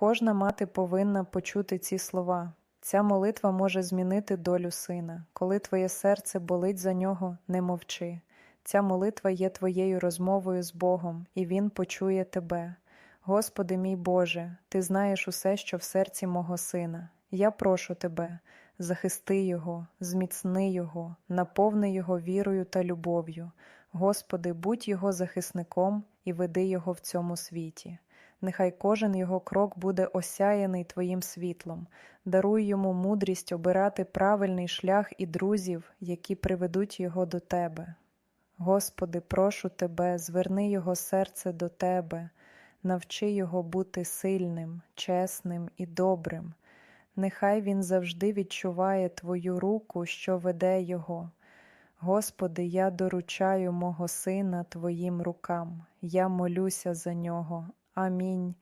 Кожна мати повинна почути ці слова. Ця молитва може змінити долю сина. Коли твоє серце болить за нього, не мовчи. Ця молитва є твоєю розмовою з Богом, і Він почує тебе. Господи мій Боже, Ти знаєш усе, що в серці мого сина. Я прошу Тебе, захисти Його, зміцни Його, наповни Його вірою та любов'ю. Господи, будь Його захисником і веди Його в цьому світі. Нехай кожен його крок буде осяяний Твоїм світлом, даруй йому мудрість обирати правильний шлях і друзів, які приведуть його до Тебе. Господи, прошу Тебе, зверни його серце до Тебе, навчи його бути сильним, чесним і добрим. Нехай він завжди відчуває Твою руку, що веде його. Господи, я доручаю мого сина Твоїм рукам, я молюся за нього. Амінь.